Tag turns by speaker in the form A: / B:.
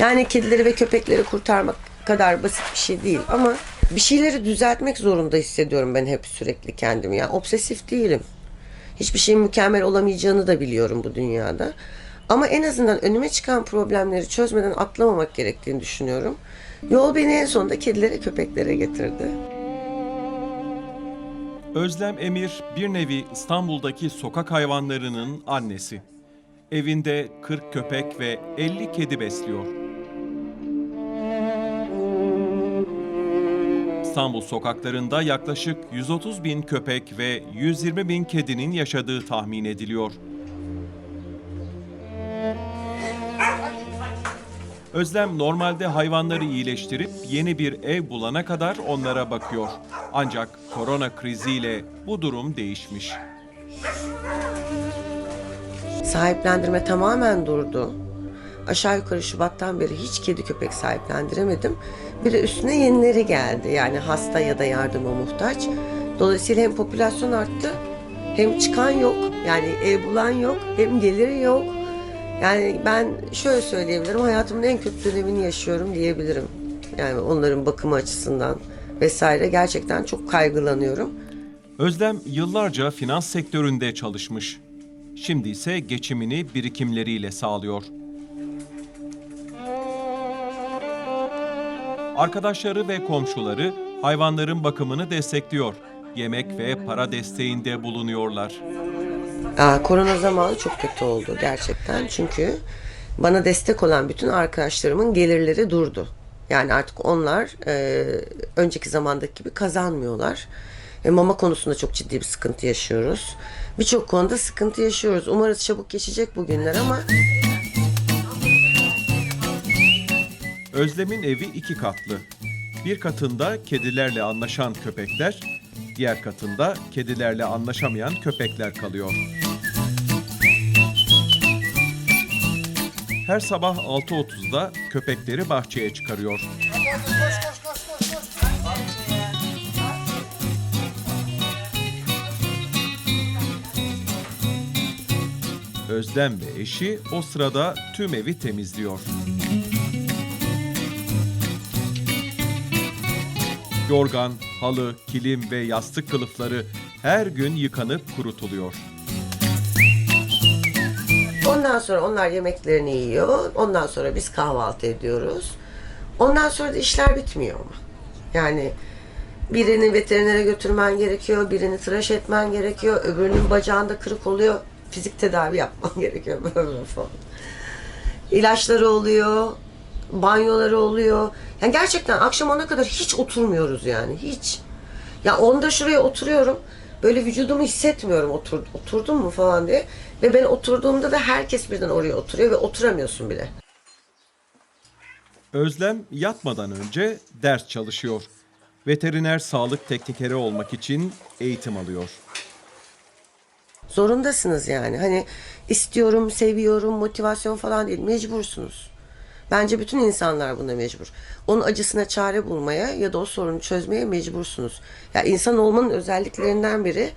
A: Yani kedileri ve köpekleri kurtarmak kadar basit bir şey değil ama bir şeyleri düzeltmek zorunda hissediyorum ben hep sürekli kendimi. Yani obsesif değilim. Hiçbir şeyin mükemmel olamayacağını da biliyorum bu dünyada. Ama en azından önüme çıkan problemleri çözmeden atlamamak gerektiğini düşünüyorum. Yol beni en sonunda kedilere, köpeklere getirdi.
B: Özlem Emir bir nevi İstanbul'daki sokak hayvanlarının annesi. Evinde 40 köpek ve 50 kedi besliyor. İstanbul sokaklarında yaklaşık 130 bin köpek ve 120 bin kedinin yaşadığı tahmin ediliyor. Özlem normalde hayvanları iyileştirip yeni bir ev bulana kadar onlara bakıyor. Ancak korona kriziyle bu durum değişmiş.
A: Sahiplendirme tamamen durdu. Aşağı yukarı Şubat'tan beri hiç kedi köpek sahiplendiremedim. Bir de üstüne yenileri geldi. Yani hasta ya da yardıma muhtaç. Dolayısıyla hem popülasyon arttı hem çıkan yok. Yani ev bulan yok hem geliri yok. Yani ben şöyle söyleyebilirim hayatımın en kötü dönemini yaşıyorum diyebilirim. Yani onların bakımı açısından vesaire gerçekten çok kaygılanıyorum.
B: Özlem yıllarca finans sektöründe çalışmış. Şimdi ise geçimini birikimleriyle sağlıyor. Arkadaşları ve komşuları hayvanların bakımını destekliyor. Yemek ve para desteğinde bulunuyorlar.
A: Aa, korona zamanı çok kötü oldu gerçekten. Çünkü bana destek olan bütün arkadaşlarımın gelirleri durdu. Yani artık onlar e, önceki zamandaki gibi kazanmıyorlar. E, mama konusunda çok ciddi bir sıkıntı yaşıyoruz. Birçok konuda sıkıntı yaşıyoruz. Umarız çabuk geçecek bu günler ama
B: Özlem'in evi iki katlı. Bir katında kedilerle anlaşan köpekler, diğer katında kedilerle anlaşamayan köpekler kalıyor. Her sabah 6.30'da köpekleri bahçeye çıkarıyor. Özlem ve eşi o sırada tüm evi temizliyor. Yorgan, halı, kilim ve yastık kılıfları her gün yıkanıp kurutuluyor.
A: ondan sonra onlar yemeklerini yiyor. Ondan sonra biz kahvaltı ediyoruz. Ondan sonra da işler bitmiyor ama. Yani birini veterinere götürmen gerekiyor, birini tıraş etmen gerekiyor, öbürünün bacağında kırık oluyor, fizik tedavi yapman gerekiyor böyle falan. İlaçları oluyor, banyoları oluyor. Yani gerçekten akşam ona kadar hiç oturmuyoruz yani, hiç. Ya onda şuraya oturuyorum, böyle vücudumu hissetmiyorum otur, oturdum mu falan diye. Ve ben oturduğumda da herkes birden oraya oturuyor ve oturamıyorsun bile.
B: Özlem yatmadan önce ders çalışıyor. Veteriner sağlık teknikeri olmak için eğitim alıyor.
A: Zorundasınız yani. Hani istiyorum, seviyorum, motivasyon falan değil. Mecbursunuz. Bence bütün insanlar buna mecbur. Onun acısına çare bulmaya ya da o sorunu çözmeye mecbursunuz. Ya insan olmanın özelliklerinden biri